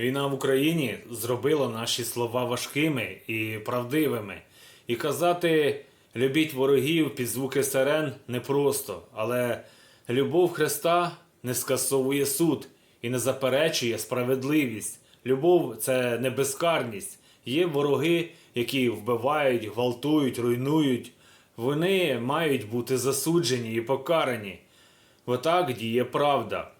Війна в Україні зробила наші слова важкими і правдивими. І казати любіть ворогів під звуки сирен непросто, але любов Христа не скасовує суд і не заперечує справедливість. Любов це не безкарність. Є вороги, які вбивають, гвалтують, руйнують. Вони мають бути засуджені і покарані. Отак діє правда.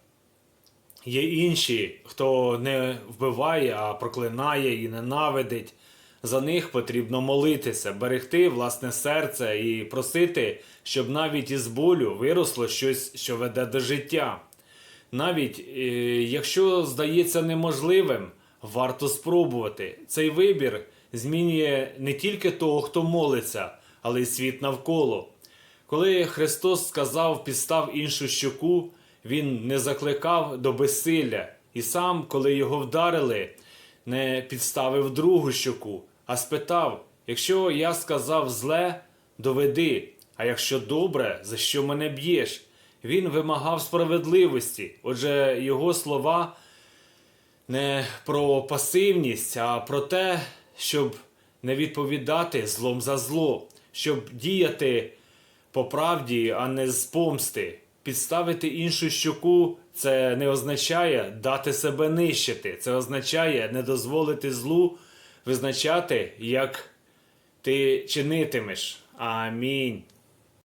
Є інші, хто не вбиває, а проклинає і ненавидить. За них потрібно молитися, берегти власне серце і просити, щоб навіть із болю виросло щось, що веде до життя. Навіть е, якщо здається неможливим, варто спробувати. Цей вибір змінює не тільки того, хто молиться, але й світ навколо. Коли Христос сказав підстав іншу щоку, Він не закликав до безсилля, і сам, коли його вдарили, не підставив другу щоку, а спитав: якщо я сказав зле, доведи, а якщо добре, за що мене б'єш? Він вимагав справедливості, отже, його слова не про пасивність, а про те, щоб не відповідати злом за зло, щоб діяти по правді, а не з помсти. Підставити іншу щоку це не означає дати себе нищити. Це означає не дозволити злу визначати, як ти чинитимеш. Амінь.